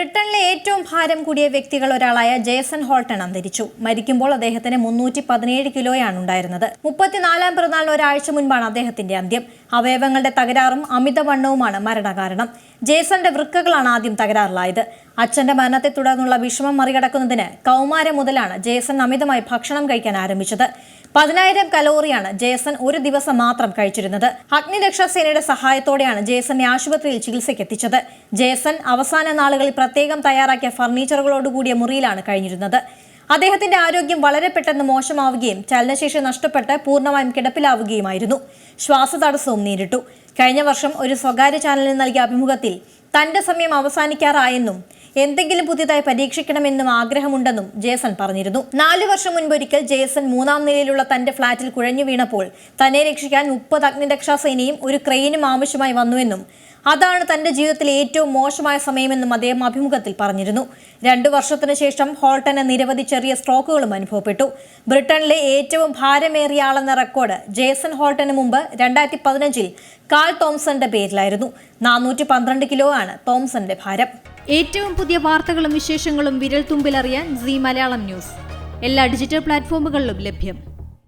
ബ്രിട്ടനിലെ ഏറ്റവും ഭാരം കൂടിയ വ്യക്തികൾ ഒരാളായ ജേസൺ ഹോൾട്ടൺ അന്തരിച്ചു. മരിക്കുമ്പോൾ അദ്ദേഹത്തിന് മുന്നൂറ്റി പതിനേഴ് കിലോയാണ് ഉണ്ടായിരുന്നത്. മുപ്പത്തിനാലാം പിറന്നാളിന് ഒരാഴ്ച മുൻപാണ് അദ്ദേഹത്തിന്റെ അന്ത്യം. അവയവങ്ങളുടെ തകരാറും അമിതവണ്ണവുമാണ് മരണകാരണം. ജേസന്റെ വൃക്കകളാണ് ആദ്യം തകരാറിലായത്. അച്ഛന്റെ മരണത്തെ തുടർന്നുള്ള വിഷമം മറികടക്കുന്നതിന് കൗമാരം മുതലാണ് ജേസൺ അമിതമായി ഭക്ഷണം കഴിക്കാൻ ആരംഭിച്ചത്. പതിനായിരം കലോറിയാണ് ജേസൺ ഒരു ദിവസം മാത്രം കഴിച്ചിരുന്നത്. അഗ്നിരക്ഷാസേനയുടെ സഹായത്തോടെയാണ് ജേസനെ ആശുപത്രിയിൽ ചികിത്സയ്ക്ക് എത്തിച്ചത് ജേസൺ അവസാന നാളുകളിൽ പ്രത്യേകം തയ്യാറാക്കിയ ഫർണിച്ചറുകളോടുകൂടിയ മുറിയിലാണ് കഴിഞ്ഞിരുന്നത്. അദ്ദേഹത്തിന്റെ ആരോഗ്യം വളരെ പെട്ടെന്ന് മോശമാവുകയും ചലനശേഷി നഷ്ടപ്പെട്ട് പൂർണമായും കിടപ്പിലാവുകയുമായിരുന്നു. ശ്വാസതടസ്സവും നേരിട്ടു. കഴിഞ്ഞ വർഷം ഒരു സ്വകാര്യ ചാനലിന് നൽകിയ അഭിമുഖത്തിൽ തന്റെ സമയം അവസാനിക്കാറായെന്നും എന്തെങ്കിലും പുതിയതായി പരീക്ഷിക്കണമെന്നും ആഗ്രഹമുണ്ടെന്നും ജേസൺ പറഞ്ഞിരുന്നു. നാലു വർഷം മുൻപ് ഒരിക്കൽ ജേസൺ മൂന്നാം നിലയിലുള്ള തന്റെ ഫ്ളാറ്റിൽ കുഴഞ്ഞു വീണപ്പോൾ തന്നെ രക്ഷിക്കാൻ മുപ്പത് അഗ്നിരക്ഷാ സേനയും ഒരു ക്രെയിനും ആവശ്യമായി വന്നുവെന്നും അതാണ് തന്റെ ജീവിതത്തിലെ ഏറ്റവും മോശമായ സമയമെന്നും അദ്ദേഹം അഭിമുഖത്തിൽ പറഞ്ഞിരുന്നു. രണ്ടു വർഷത്തിനു ശേഷം ഹോൾട്ടന് നിരവധി ചെറിയ സ്ട്രോക്കുകളും അനുഭവപ്പെട്ടു. ബ്രിട്ടനിലെ ഏറ്റവും ഭാരമേറിയ ആളെന്ന റെക്കോർഡ് ജേസൺ ഹോൾട്ടന് മുമ്പ് രണ്ടായിരത്തി പതിനഞ്ചിൽ കാൾ തോംസന്റെ പേരിലായിരുന്നു. നാനൂറ്റി പന്ത്രണ്ട് കിലോ ആണ് തോംസന്റെ ഭാരം. ഏറ്റവും പുതിയ വാർത്തകളും വിശേഷങ്ങളും വിരൽ തുമ്പിലറിയാൻ സി മലയാളം ന്യൂസ്. എല്ലാ ഡിജിറ്റൽ പ്ലാറ്റ്ഫോമുകളിലും ലഭ്യം.